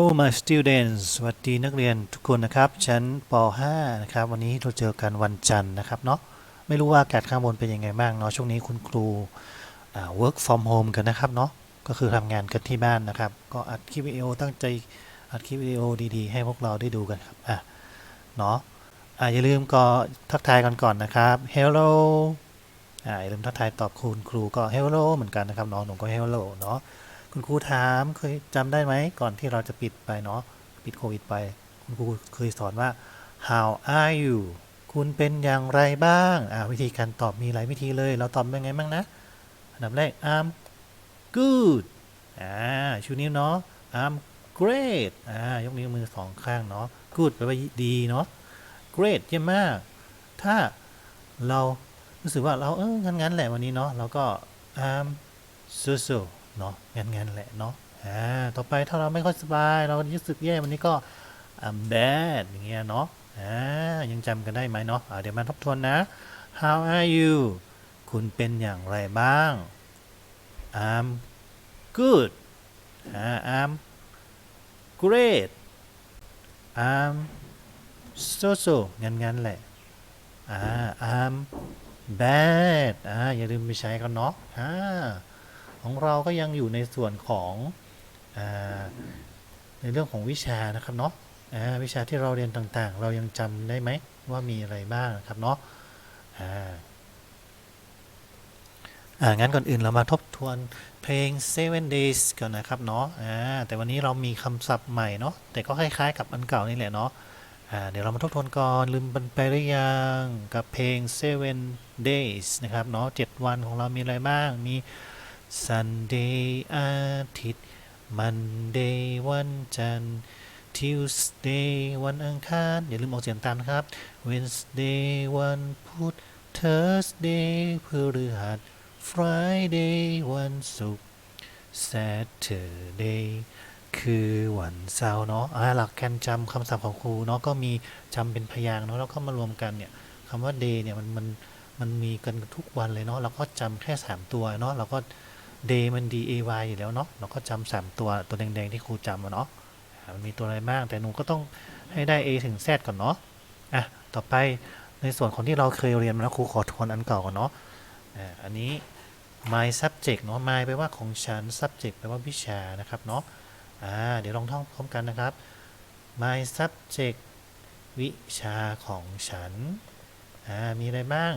Hello my students สวัสดีนักเรียนทุกคนนะครับชั้นป .5 นะครับวันนี้เราเจอกันวันจันทร์นะครับเนาะไม่รู้ว่าอากาศข้างบนเป็นยังไงบ้างเนาะช่วงนี้คุณครู work from home กันนะครับเนาะก็คือทำงานกันที่บ้านนะครับ ก็อัดคลิปวิดีโอตั้งใจอัดคลิปวิดีโอดีๆ ให้พวกเราได้ดูกันครับอะเนาะอ่าอย่าลืมก็ทักทายกันก่อนนะครับ hello อ่าอย่าลืมทักทายตอบคุณครูก็ hello เหมือนกันนะครับเน้องหนูก็ hello เนาะ คุณครูถามเคยจำได้ไหมก่อนที่เราจะปิดไปเนาะปิดโควิดไป คุณครูเคยสอนว่า how are you คุณเป็นอย่างไรบ้างอ่าวิธีการตอบมีหลายวิธีเลย เราตอบเป็นไงบ้างนะอันดับแรก I'm good อ่าชูนิ้วเนาะ I'm great อ่ายกนิ้วมือสองข้างเนาะ good แปลว่าดีเนาะ great เยี่ยมมาก ถ้าเรารู้สึกว่าเราเอองั้นๆแหละวันนี้เนาะเราก็ I'm so so เนาะงั้นๆแหละเนาะอ่าต่อไปถ้าเราไม่ค่อยสบาย เรารู้สึกแย่วันนี้ก็ I'm bad อย่างเงี้ยเนาะอ่ายังจำกันได้ไหมเนาะอ่าเดี๋ยวมาทบทวนนะ How are you คุณเป็นอย่างไรบ้าง I'm good อ่า I'm great I'm so so งั้นๆแหละอ่า I'm bad อ่าอย่าลืมไปใช้กันเนาะอ่า ของเราก็ยังอยู่ในส่วนของอในเรื่องของวิชานะครับเนาะวิชาที่เราเรียนต่างๆ เรายังจำได้ไหมว่ามีอะไรบ้างนะครับเนาะอ่าอ่างั้นก่อนอื่นเรามาทบทวนเพลง Seven Days ก่อนนะครับเนาะอ่าแต่วันนี้เรามีคำศัพท์ใหม่เนาะแต่ก็คล้ายๆกับอันเก่านี่แหละเนาะอ่าเดี๋ยวเรามาทบทวนก่อนลืมไปหรือยังกับเพลง Seven Days นะครับเนาะเจ็ดวันของเรามีอะไรบ้างมี Sunday อาทิตย์ Monday วันจันทร์ Tuesday วันอังคาร อย่าลืมออกเสียงตามนะครับ Wednesday วันพุธ Thursday พฤหัส Friday วันศุกร์ Saturday คือวันเสาร์เนาะอ่าหลักการจำคำศัพท์ของครูเนาะก็มีจำเป็นพยางค์เนาะแล้วก็มารวมกันเนี่ยคำว่า day เนี่ยมันมันมันมีกันทุกวันเลยเนาะเราก็จำแค่ 3 ตัวเนาะเราก็ day มัน d a y อยู่แล้วเนาะเราก็จำสามตัวตัวแดงๆที่ครูจำอะเนาะมันมีตัวอะไรบ้างแต่หนูก็ต้องให้ได้ a ถึง z ก่อนเนาะอะต่อไปในส่วนของที่เราเคยเรียนมาแล้วครูขอทวนอันเก่าก่อนเนาะอ่าอันนี้ my subject เนาะ my แปลว่าของฉัน subject แปลว่าวิชานะครับเนาะอ่าเดี๋ยวลองท่องพร้อมกันนะครับ my subject วิชาของฉันอ่ามีอะไรบ้าง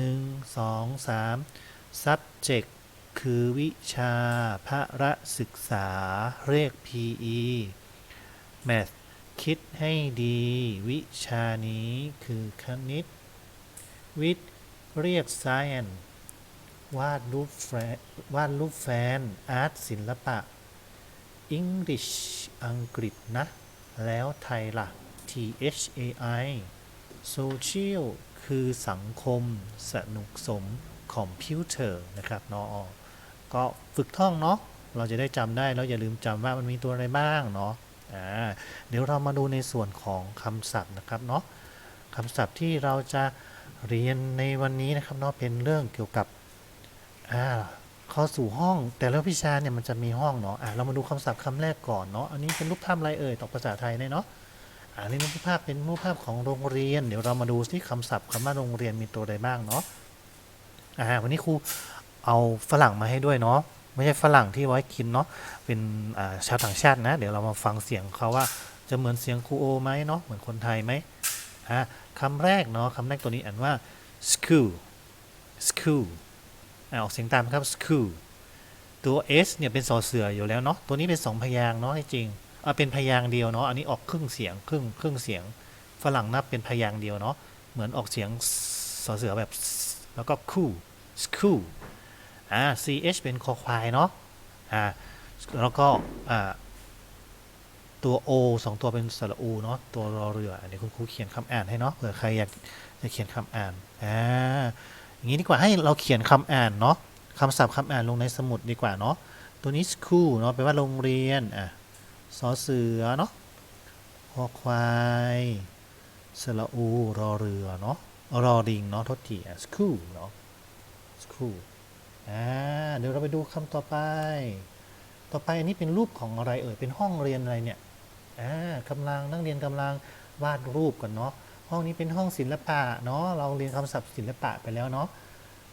1 2 3 subject คือวิชาพระศึกษาเรียก PE math คิดให้ดี วิชานี้คือคณิต วิทย์เรียก science วาดรูปแฟนวาดรูปแฟน อาร์ตศิลปะ English อังกฤษนะ แล้วไทยล่ะ T H A I Social คือสังคม สนุกสม คอมพิวเตอร์นะครับเนาะก็ฝึกท่องเนาะเราจะได้จำได้แล้วอย่าลืมจำว่ามันมีตัวอะไรบ้างเนาะอ่าเดี๋ยวเรามาดูในส่วนของคำศัพท์นะครับเนาะคำศัพท์ที่เราจะเรียนในวันนี้นะครับเนาะเป็นเรื่องเกี่ยวกับอ่าเข้าสู่ห้องแต่และวิชาเนี่ยมันจะมีห้องเนาะอะเรามาดูคำศัพท์คำแรกก่อนเนาะอันนี้เป็นรูปภาพอะไรเอ่ยตอภาษาไทยเนี่ยเนาะอ่านี่รูปภาพเป็นรูปภาพของโรงเรียน เดี๋ยวเรามาดูที่คำศัพท์คำว่าโรงเรียนมีตัวใดบ้างเนาะ อ่าวันนี้ครูเอาฝรั่งมาให้ด้วยเนาะไม่ใช่ฝรั่งที่ไว้กินเนาะเป็นชาวต่างชาตินะ เดี๋ยวเรามาฟังเสียงเขาว่าจะเหมือนเสียงครูโอไหมเนาะเหมือนคนไทยไหมอ่าคำแรกเนาะคำแรกตัวนี้อ่านว่า school school ออกเสียงตามครับ school ตัว s เนี่ยเป็นสอเสืออยู่แล้วเนาะตัวนี้เป็นสองพยางเนาะจริงเอาเป็นพยางเดียวเนาะอันนี้ออกครึ่งเสียงครึ่งครึ่งเสียงฝรั่งนับเป็นพยางเดียวเนาะเหมือนออกเสียงสอเสือแบบแล้วก็ cool school อ่า ch เป็นคอควายเนาะอ่าแล้วก็อ่าตัว o สองตัวเป็นสระอูเนาะตัวรอเรือเดี๋ยวคุณครูเขียนคำอ่านให้เนาะเผื่อใครอยากจะเขียนคำอ่านอ่าอย่างนี้ดีกว่าให้เราเขียนคำอ่านเนาะคำศัพท์คำอ่านลงในสมุดดีกว่าเนาะตัวนี้ school เนาะแปลว่าโรงเรียนอะสอเสือเนาะคอควายสระอูรอเรือเนาะรอริงเนาะทษทีอะ school เนาะ school อ่าเดี๋ยวเราไปดูคำต่อไป ต่อไปอันนี้เป็นรูปของอะไรเอ่ย เป็นห้องเรียนอะไรเนี่ยอ่ากำลังนักเรียนกำลังวาดรูปกันเนาะ ห้องนี้เป็นห้องศิลปะเนาะ เราเรียนคำศัพท์ศิลปะไปแล้วเนาะ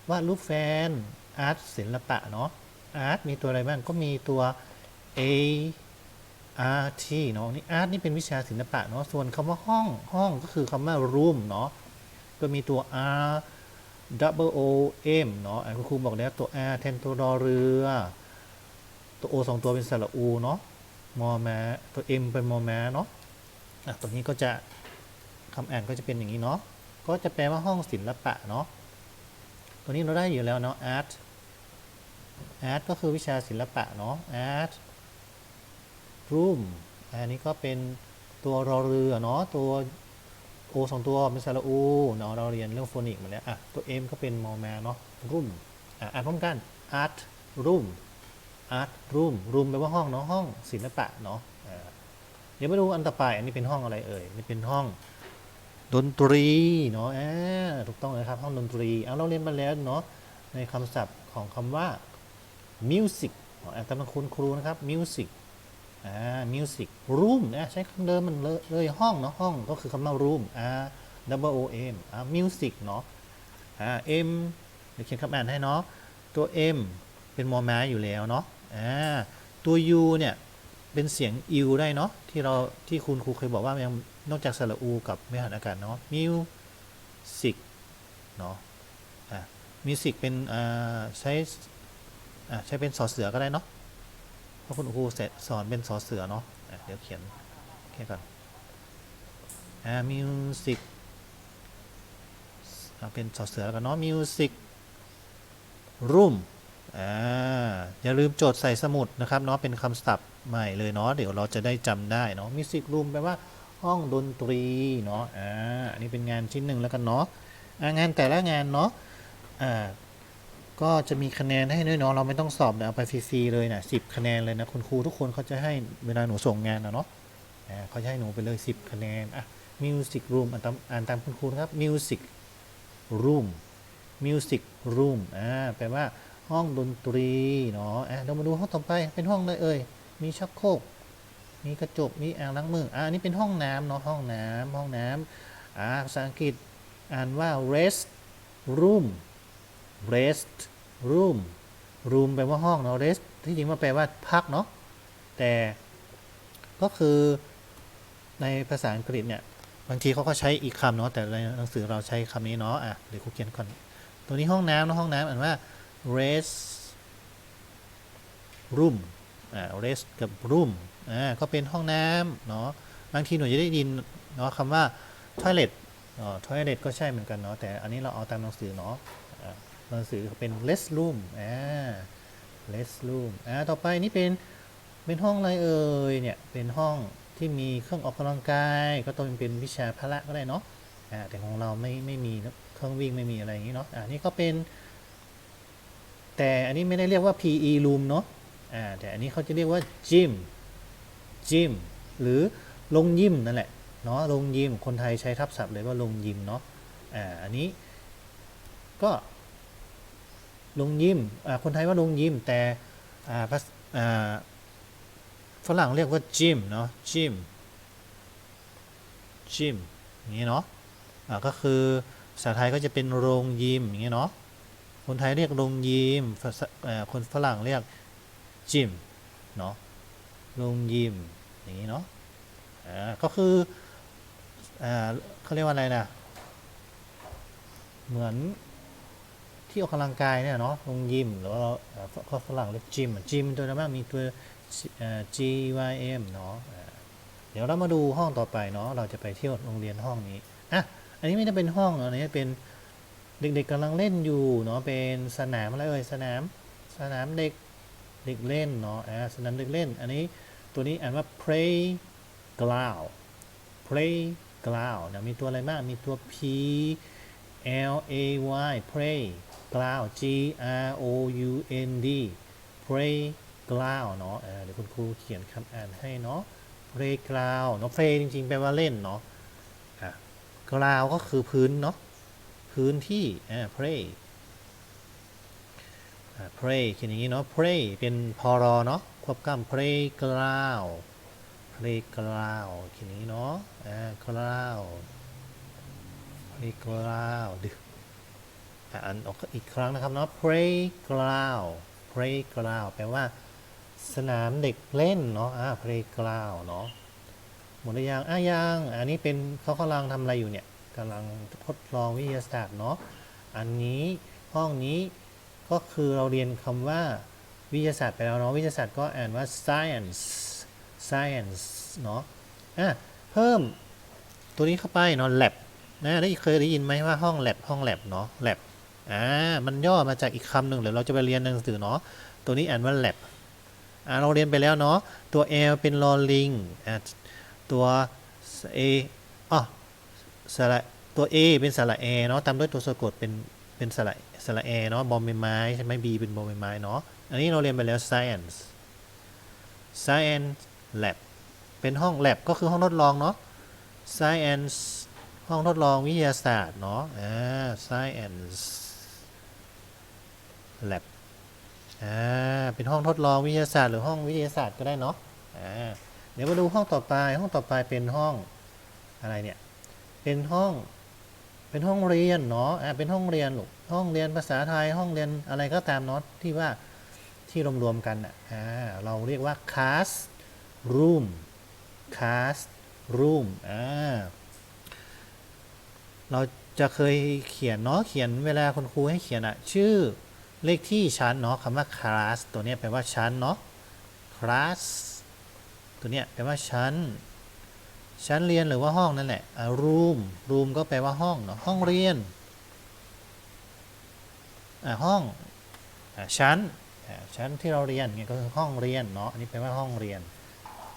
วาดรูปแฟน อาร์ตศิลปะเนาะ อาร์ตมีตัวอะไรบ้าง ก็มีตัว A R T เนาะ นี่อาร์ตนี่เป็นวิชาศิลปะเนาะ ส่วนคำว่าห้อง ห้องก็คือคำว่า room เนาะ ก็มีตัว R double O M เนาะอะคุณครูบอกแล้วตัว R แทนตัวรอเรือ ตัว O สองตัวเป็นสระอูเนาะมอม้ตัว M เป็นมอม้เนาะอะตรงนี้ก็จะคำอ่านก็จะเป็นอย่างนี้เนาะก็จะแปลว่าห้องศิลปะเนาะตัวนี้เราได้อยู่แล้วเนาะ art art ก็คือวิชาศิลปะเนาะ art room อันนี้ก็เป็นตัวรอเรือเนาะตัว โอสองตัวเป็นสระอูเนาะเราเรียนเรื่องโฟนิกมาแล้วอะตัว M ก็เป็นมอแมเนาะ room อะอ่านพร้อมกัน art room art room room แปลว่าห้องเนาะห้องศิลปะเนาะอ่าเดี๋ยวมาดูอันต่อไปอันนี้เป็นห้องอะไรเอ่ยนี่เป็นห้องดนตรีเนาะอ่าถูกต้องเลยครับห้องดนตรีเอาเราเรียนมาแล้วเนาะในคำศัพท์ของคำว่า music อ๋ออ่านตามคุณครูนะครับ music อ่า music room นะใช้คำเดิมมันเลยเลยห้องเนาะห้องก็คือคำว่า room อ่า double o m อ่า music เนาะอ่า m เดี๋ยวเขียนคำอ่านให้เนาะตัว m เป็นมอม้าอยู่แล้วเนาะอ่าตัว u เนี่ยเป็นเสียง u ได้เนาะที่เราที่คุณครูเคยบอกว่ายังนอกจากสระอูกับไม่หันอากาศเนาะ music เนาะอ่า music เป็นอ่าใช้อ่าใช้เป็นสอเสือก็ได้เนาะ เพราะคุณครูเสร็จสอนเป็นสอเสือเนาะะเดี๋ยวเขียนแค่ก่อนอ่า music อะเป็นสอเสือแล้วกันเนาะ music room อ่าอย่าลืมโจทย์ใส่สมุดนะครับเนาะเป็นคำศัพท์ใหม่เลยเนาะเดี๋ยวเราจะได้จำได้เนาะ music room แปลว่าห้องดนตรีเนาะอ่าอันนี้เป็นงานชิ้นหนึ่งแล้วกันเนาะงานแต่ละงานเนาะอ่า ก็จะมีคะแนนให้ด้วยเนาะเราไม่ต้องสอบเดี๋ยวเอาไปฟรีๆเลยนะสิบคะแนนเลยนะคุณครูทุกคนเขาจะให้เวลาหนูส่งงานนะเนาะเขาจะให้หนูไปเลย 10 คะแนนอะ music room อ่านตามอ่านตามคุณครูนะครับ music room music room อ่าแปลว่าห้องดนตรีเนาะอะเรามาดูห้องต่อไปเป็นห้องอะไรเอ่ยมีชักโครกมีกระจกมีอ่างล้างมืออ่าอันนี้เป็นห้องน้ำเนาะห้องน้ำห้องน้ำอ่าภาษาอังกฤษอ่านว่า rest room rest room room แปลว่าห้องเนาะ rest ที่จริงมันแปลว่าพักเนาะ แต่ก็คือในภาษาอังกฤษเนี่ย บางทีเขาก็ใช้อีกคำเนาะ แต่ในหนังสือเราใช้คำนี้เนาะ อะ เดี๋ยวครูเขียนก่อน ตัวนี้ห้องน้ำเนาะห้องน้ำอ่านว่า rest room อ่า rest กับ room อ่า ก็เป็นห้องน้ำเนาะ บางทีหนูจะได้ยินเนาะคำว่า toilet อ๋อ toilet ก็ใช่เหมือนกันเนาะ แต่อันนี้เราเอาตามหนังสือเนาะ อ่าหนังสือเป็น rest room อ่า rest room อ่าต่อไปนี่เป็นเป็นห้องอะไรเอ่ยเนี่ยเป็นห้องที่มีเครื่องออกกำลังกาย ก็ต้องเป็นวิชาพละก็ได้เนาะอ่าแต่ของเราไม่ไม่มีเครื่องวิ่งไม่มีอะไรอย่างนี้เนาะอ่านี่ก็เป็น แต่อันนี้ไม่ได้เรียกว่า PE room เนาะอ่าแต่อันนี้เขาจะเรียกว่า gym gym หรือลงยิมนั่นแหละเนาะลงยิมคนไทยใช้ทับศัพท์เลยว่าลงยิมเนาะอ่าอันนี้ก็ ลงยิมคนไทยว่าลงยิมแต่ฝรั่งเรียกว่า gym เนาะ gym gym อย่างนี้เนาะอ่าก็คือภาษาไทยก็จะเป็นโรงยิมอย่างนี้เนาะคนไทยเรียกโรงยิมคนฝรั่งเรียกจิมเนาะโรงยิมอย่างนี้เนาะอ่าก็คืออเขาเรียกว่าอะไรนะเหมือน ที่ออกกำลังกายเนี่ยเนาะโรงยิมหรือว่าเราเอ่อก็ฝรั่งเรียกจิมจิมตัวนั้นมีตัวเอ่อ G Y M เนาะเดี๋ยวเรามาดูห้องต่อไปเนาะเราจะไปเที่ยวโรงเรียนห้องนี้อะอันนี้ไม่ได้เป็นห้องอันนี้เป็นเด็กๆกำลังเล่นอยู่เนาะเป็นสนามอะไรเอ่ยสนามสนามเด็กเด็กเล่นเนาะอ่าสนามเด็กเล่น อันนี้ตัวนี้อ่านว่า play ground play ground นะมีตัวอะไรบ้างมีตัว p l a y play ground g r o u n d play ground เนาะเดี๋ยวคุณครูเขียนคำอ่านให้เนาะ play ground เนาะ play จริงๆ แปลว่าเล่นเนาะอะ ground ก็คือพื้นเนาะ พื้นที่อ่า pray pray เขียนอย่างนี้เนาะ pray เป็นพอรอเนาะควบกล้ำ pray ground playground ทียนอย่างนี้เนาะอ่า ground playground อะอันอ อกอีกครั้งนะครับเนาะ playground playground แปลว่า สนามเด็กเล่นเนาะอ่า playground เนาะหมดหรือยังอะยังอันนี้เป็นเขากำลังทำอะไรอยู่เนี่ยกำลังทดลองวิทยาศาสตร์เนาะอันนี้ห้องนี้ก็คือเราเรียนคำว่าวิทยาศาสตร์ไปแล้วเนาะวิทยาศาสตร์ก็อ่านว่า science science เนาะอะเพิ่มตัวนี้เข้าไปเนาะ lab นะได้เคยได้ยินไหมว่าห้อง lab ห้อง lab เนาะ lab อ่ามันย่อมาจากอีกคำหนึ่งเดี๋ยวเราจะไปเรียนหนังสือเนาะตัวนี้อ่านว่า lab อ่าเราเรียนไปแล้วเนาะตัว L เป็นลอลิงอ่าตัว A อ๋อสระตัว A เป็นสระ A เนาะตามด้วยตัวสะกดเป็นเป็นสระสระ A เนาะบอมใบไม้ใช่ไหม B เป็นบอมใบไม้เนาะอันนี้เราเรียนไปแล้ว science science lab เป็นห้อง lab ก็คือห้องทดลองเนาะ science ห้องทดลองวิทยาศาสตร์เนาะอ่า science lab อ่าเป็นห้องทดลองวิทยาศาสตร์หรือห้องวิทยาศาสตร์ก็ได้เนาะอ่าเดี๋ยวมาดูห้องต่อไปห้องต่อไปเป็นห้องอะไรเนี่ยเป็นห้องเป็นห้องเรียนเนาะอ่าเป็นห้องเรียนลูกห้องเรียนภาษาไทยห้องเรียนอะไรก็ตามเนาะที่ว่าที่รวมๆกันอะอ่าเราเรียกว่า class room class room อ่าเราจะเคยเขียนเนาะเขียนเวลาคุณครูให้เขียนอะชื่อ เลขที่ชั้นเนาะคำว่า class ตัวนี้แปลว่าชั้นเนาะ class ตัวนี้แปลว่าชั้น ชั้นเรียนหรือว่าห้องนั่นแหละอ่า room room ก็แปลว่าห้องเนาะห้องเรียนอ่าห้องอ่าชั้นอ่าชั้นที่เราเรียนเนี่ยก็คือห้องเรียนเนาะอันนี้แปลว่าห้องเรียน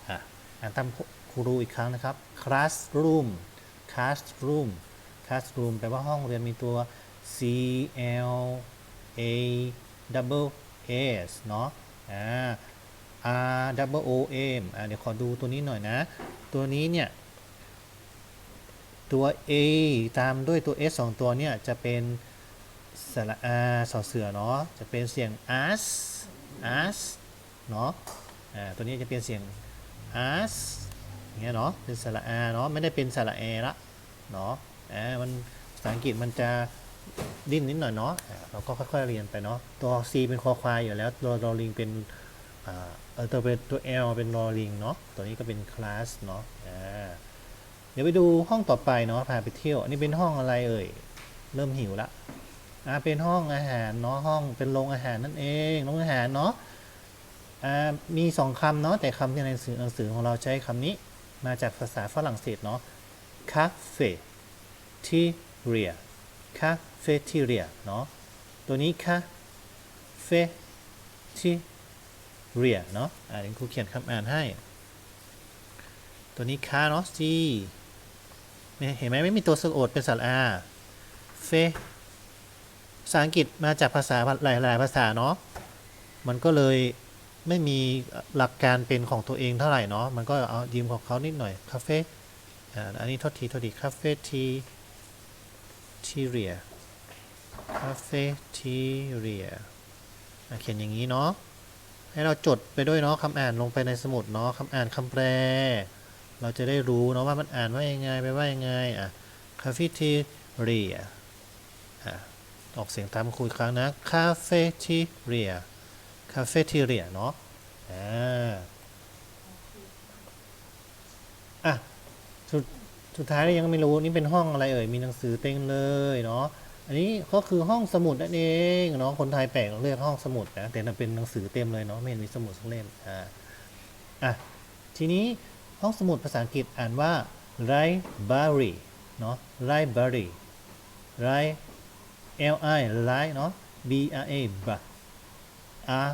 อ่าอ่านตามครูอีกครั้งนะครับ classroom classroom classroom แปลว่าห้องเรียนมีตัว C L A double S เนาะอ่า R double O M อ่าเดี๋ยวขอดูตัวนี้หน่อยนะ ตัวนี้เนี่ย ตัว A ตามด้วยตัว S สองตัวเนี่ย จะเป็นสระอาสอเสือเนาะจะเป็นเสียง as as เนาะอ่าตัวนี้จะเป็นเสียง as อย่างเงี้ยเนาะเป็นสระอาเนาะไม่ได้เป็นสระแอละเนาะอ่ามันภาษาอังกฤษมันจะ ดิ้นนิดหน่อยเนาะอ่าเราก็ค่อยๆเรียนไปเนาะตัว C เป็นคอควายอยู่แล้วตัวรอลิงเป็นอ่าเออตัวเป็นตัว L เป็นรอลิงเนาะตัวนี้ก็เป็นคลาสเนาะอ่าเดี๋ยวไปดูห้องต่อไปเนาะพาไปเที่ยวอันนี้เป็นห้องอะไรเอ่ยเริ่มหิวละอ่าเป็นห้องอาหารเนาะห้องเป็นโรงอาหารนั่นเองโรงอาหารเนาะอ่ามีสองคำเนาะแต่คำที่ในหนังสือหนังสือของเราใช้คำนี้มาจากภาษาฝรั่งเศสเนาะ cafe teria cafeteria เคาเฟทีเรียเนาะตัวนี้ cafeteria เนาะอ่าเดี๋ยวครูเขียนคำอ่านให้ ตัวนี้ ca เนาะ c เนี่ยเห็นไหมไม่มีตัวสะกดเป็นสระอาเฟภาษาอังกฤษมาจากภาษาหลาย ๆ ภาษาเนาะมันก็เลยไม่มีหลักการเป็นของตัวเองเท่าไหร่เนาะมันก็เอายืมของเขานิดหน่อยคาเฟ่อ่าอันนี้โทษทีโทษทีคาเฟ่ที ทีเรียคาเฟ่ทีเรียเขียนอย่างนี้เนาะให้เราจดไปด้วยเนาะคำอ่านลงไปในสมุดเนาะคำอ่านคำแปล เราจะได้รู้เนาะว่ามันอ่านว่ายังไงไปว่ายังไงอะคาเฟ่ทีเรียอะออกเสียงตามครูอีกครั้งนะคาเฟ่ทีเรียคาเฟ่ทีเรียเนาะอ่าอะสุด สุดท้ายยังไม่รู้นี่เป็นห้องอะไรเอ่ยมีหนังสือเต็มเลยเนาะอันนี้ก็คือห้องสมุดนั่นเองเนาะคนไทยแปลกเรียกห้องสมุดนะแต่เป็นหนังสือเต็มเลยเนาะไม่เห็นมีสมุดสักเล่มอ่าอะทีนี้ห้องสมุดภาษาอังกฤษอ่านว่า library เนาะ library li l i li เนาะ b r a b R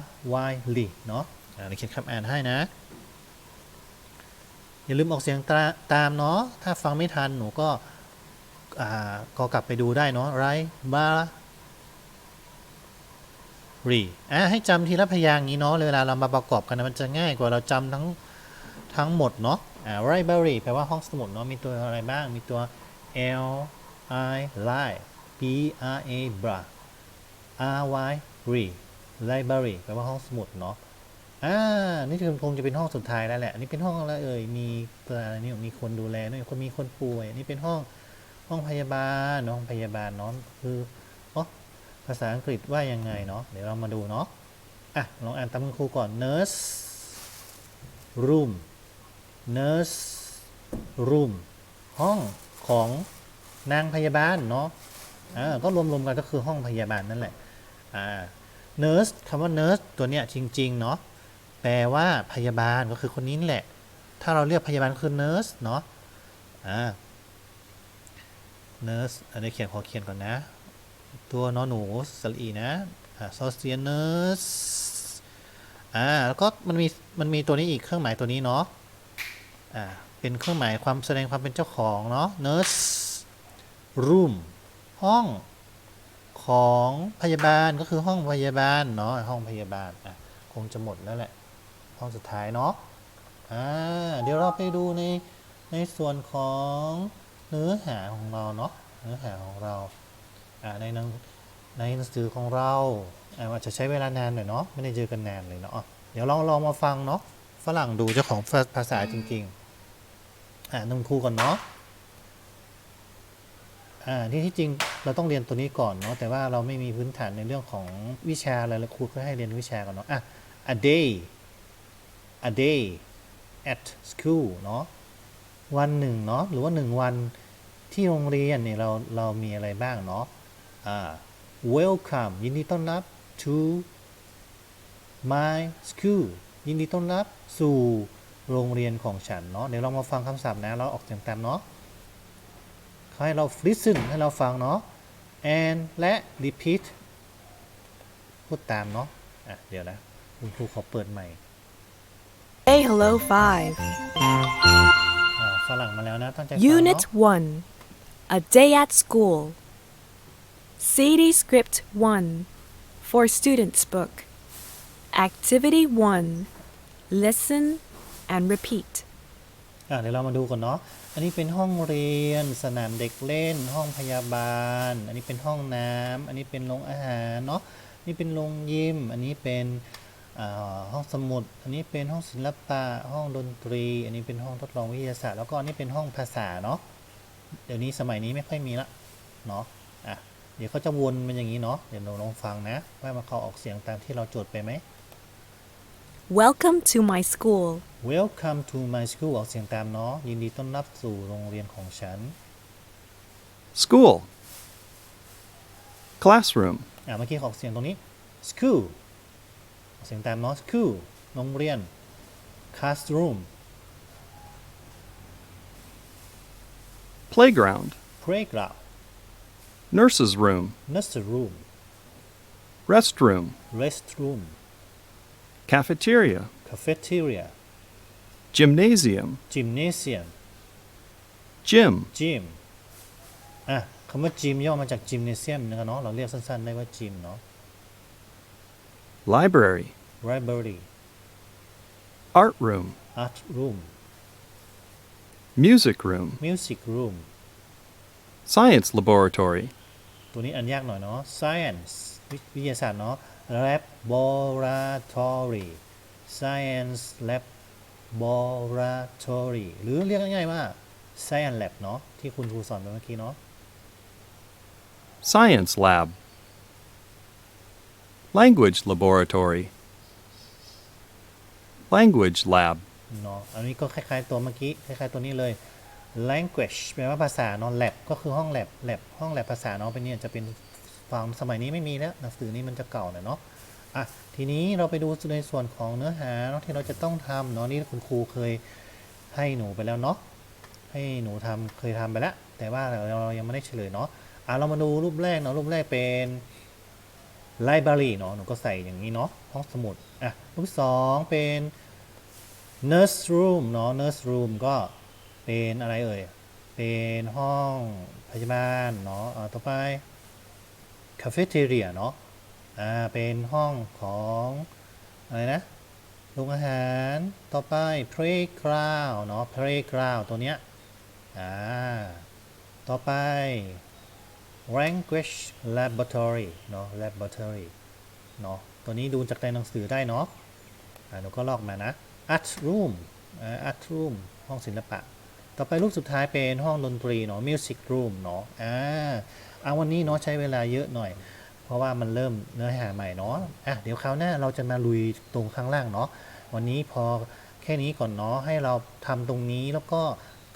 Y L เนาะอ่าเดี๋ยวเขียนคำอ่านให้นะ อย่าลืมออกเสียงตาตามเนาะ ถ้าฟังไม่ทันหนูก็อ่าก็กลับไปดูได้เนาะไรบารีอ่าให้จำทีละพยางค์นี้เนาะ เวลาเรามาประกอบกันมันจะง่ายกว่าเราจำทั้งทั้งหมดเนาะอ่า library แปลว่าห้องสมุดเนาะ มีตัวอะไรบ้าง มีตัว L I li B R A bra R Y re library แปลว่าห้องสมุดเนาะ อ่า นี่คงจะเป็นห้องสุดท้ายแล้วแหละ อันนี้เป็นห้องอะไรเอ่ย มีตัวอะไรนี่มีคนดูแลด้วยคนมีคนป่วย อันนี้เป็นห้องห้องพยาบาลห้องพยาบาลเนาะคืออ๋อภาษาอังกฤษว่ายังไงเนาะ เดี๋ยวเรามาดูเนาะ อะ ลองอ่านตามคุณครูก่อน nurse room nurse room ห้องของนางพยาบาลเนาะ อ่า ก็รวมๆกันก็คือห้องพยาบาลนั่นแหละ อ่า nurse คำว่า nurse ตัวเนี้ยจริง ๆ เนาะ ปลว่าพยาบาลก็คือคนนี้นี่แหละ ถ้าเราเรียกพยาบาลคือ nurse เนาะอ่า nurse อันนี้เขียนขอเขียนก่อนนะ ตัวนอนหนูสระอีนะอ่า social nurse อ่าแล้วก็มันมีมันมีตัวนี้อีกเครื่องหมายตัวนี้เนาะอ่าเป็นเครื่องหมายความแสดงความเป็นเจ้าของเนาะ nurse room ห้องของพยาบาลก็คือห้องพยาบาลเนาะห้องพยาบาลอะคงจะหมดแล้วแหละ ห้องสุดท้ายเนาะอ่าเดี๋ยวเราไปดูในในส่วนของเนื้อหาของเราเนาะเนื้อหาของเราอ่าในหนังในหนังสือของเราอ่าอาจจะใช้เวลานานหน่อยเนาะไม่ได้เจอกันนานเลยเนาะเดี๋ยวลองลองมาฟังเนาะฝรั่งดูเจ้าของภาษาจริงๆอ่านุ่มครูก่อนเนาะอ่าที่ที่จริงเราต้องเรียนตัวนี้ก่อนเนาะแต่ว่าเราไม่มีพื้นฐานในเรื่องของวิชาอะไรแล้วครูก็ให้เรียนวิชาก่อนเนาะอะ a day a day at school เนาะวันหนึ่งเนาะหรือว่าหนึ่งวันที่โรงเรียนเนี่ยเราเรามีอะไรบ้างเนาะอ่า welcome ยินดีต้อนรับ to my school ยินดีต้อนรับสู่โรงเรียนของฉันเนาะเดี๋ยวเรามาฟังคำศัพท์นะ เราออกเสียงตามเนาะเขาให้เรา listen ให้เราฟังเนาะ and และ repeat พูดตามเนาะอะเดี๋ยวนะ คุณครูขอเปิดใหม่ Say hello 5. อ่าฝรั่งมาแล้วนะตั้งใจฟัง Unit เนาะ1 A Day at School. CD Script 1 for Students Book. Activity 1 Listen and repeat. อะเดี๋ยวเรามาดูก่อนเนาะ อันนี้เป็นห้องเรียน สนามเด็กเล่น ห้องพยาบาล อันนี้เป็นห้องน้ำ อันนี้เป็นโรงอาหารเนาะ นี่เป็นโรงยิม อันนี้เป็นอ่า ห้องสมุด อันนี้เป็นห้องศิลปะ ห้องดนตรี อันนี้เป็นห้องทดลองวิทยาศาสตร์ แล้วก็อันนี้เป็นห้องภาษาเนาะ เดี๋ยวนี้สมัยนี้ไม่ค่อยมีละ เนาะ อะ เดี๋ยวเขาจะวนเป็นอย่างนี้เนาะ เดี๋ยวเราลองฟังนะ ว่ามันเขาออกเสียงตามที่เราโจทย์ไปไหม Welcome to my school. Welcome to my school ออกเสียงตามเนาะ ยินดีต้อนรับสู่โรงเรียนของฉัน School. Classroom. อ่าเมื่อกี้ออกเสียงตรงนี้ school ออก เสียงตามเนาะ school โรงเรียน classroom Playground. playground Nurse's room. nursery room Restroom. restroom Cafeteria. cafeteria Gymnasium. gymnasium Gym. gym อะคำว่า gym ย่อมาจาก gymnasium นะครับเนาะเราเรียกสั้นๆ ได้ว่า gym เนาะ Library. library Art room. art room Music room. music room Science laboratory. ตัวนี้อันยากหน่อยเนาะ science วิวิทยาศาสตร์เนาะ laboratory science laboratory หรือเรียกง่ายๆว่า science lab เนาะที่คุณครูสอนไปเมื่อกี้เนาะ Science lab. Language laboratory. Language lab. เนาะอันนี้ก็คล้ายๆตัวเมื่อกี้ คล้ายๆตัวนี้เลย language แปลว่าภาษาเนาะ lab ก็คือห้อง lab lab ห้อง lab ภาษาเนาะเป็นเนี่ยจะเป็นฟังสมัยนี้ไม่มีแล้ว หนังสือนี้มันจะเก่าหน่อยเนาะ อะ ทีนี้เราไปดูในส่วนของเนื้อหาเนาะที่เราจะต้องทำเนาะนี่คุณครูเคยให้หนูไปแล้วเนาะ ให้หนูทำเคยทำไปแล้ว แต่ว่าเราเรายังไม่ได้เฉลยเนาะ อะเรามาดูรูปแรกเนาะ รูปแรกเป็น library เนาะหนูก็ใส่อย่างนี้เนาะห้องสมุดอะรูปสองเป็น nurse room เนาะ nurse room ก็เป็นอะไรเอ่ย เป็นห้องพยาบาลเนาะอ่าต่อไป cafeteria เนาะอ่าเป็นห้องของอะไรนะโรงอาหารต่อไป playground เนาะ playground ตัวเนี้ยอ่าต่อไป language laboratory เนาะ laboratory เนาะตัวนี้ดูจากในหนังสือได้เนาะอ่าหนูก็ลอกมานะ art room อ่า art room ห้องศิลปะ ต่อไปรูปสุดท้ายเป็นห้องดนตรีเนาะ music room เนาะอ่าเอาวันนี้เนาะใช้เวลาเยอะหน่อย เพราะว่ามันเริ่มเนื้อหาใหม่เนาะอะเดี๋ยวคราวหน้าเราจะมาลุยตรงข้างล่างเนาะวันนี้พอแค่นี้ก่อนเนาะให้เราทำตรงนี้แล้วก็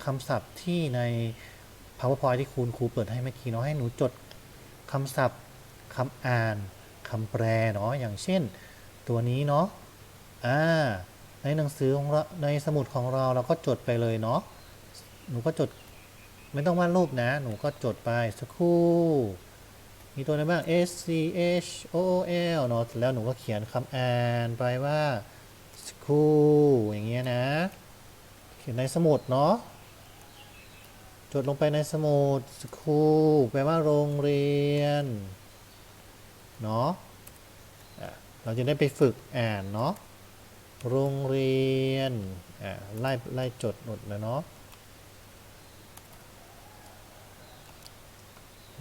คำศัพท์ที่ใน powerpoint ที่คุณครูเปิดให้เมื่อกี้เนาะให้หนูจดคำศัพท์คำอ่านคำแปลเนาะอย่างเช่น ตัวนี้เนาะอ่าในหนังสือของเราในสมุดของเราเราก็จดไปเลยเนาะหนูก็จดไม่ต้องวาดรูปนะ หนูก็จดไปสักครู่มีตัวอะไรบ้าง S C H O O L เนาะแล้วหนูก็เขียนคำอ่านไปว่า school อย่างเงี้ยนะ เขียนในสมุดเนาะ จดลงไปในสมุด school แปลว่าโรงเรียน เนาะเราจะได้ไปฝึกอ่านเนาะ โรงเรียน อ่า ไล่ไล่จดหมดเลยเนาะ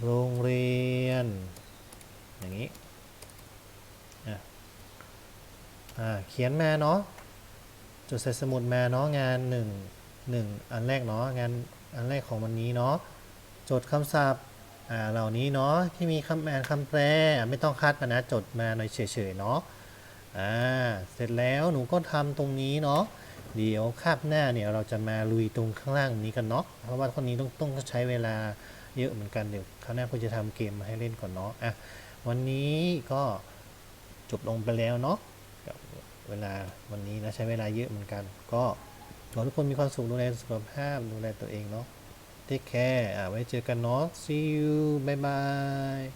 โรงเรียน อย่างนี้ อะอ่า เขียนมาเนาะ จดใส่สมุดมาเนาะงานหนึ่งหนึ่งอันแรกเนาะงาน อันแรกของวันนี้เนาะจดคำศัพท์อ่าเหล่านี้เนาะที่มีคำอ่านคำแปลไม่ต้องคัดมานะจดมาหน่อยเฉยๆเนาะอ่าเสร็จแล้วหนูก็ทำตรงนี้เนาะเดี๋ยวคาบหน้าเนี่ยเราจะมาลุยตรงข้างล่างนี้กันเนาะเพราะว่าคนนี้ต้องต้องใช้เวลาเยอะเหมือนกันเดี๋ยวคราวหน้าคุณจะทำเกมมาให้เล่นก่อนเนาะอะวันนี้ก็จบลงไปแล้วเนาะเวลาวันนี้นะใช้เวลาเยอะเหมือนกันก็ ขอทุกคนมีความสุขดูแลสุขภาพดูแลตัวเองเนาะ Take care อะไว้เจอกันเนาะ see you bye bye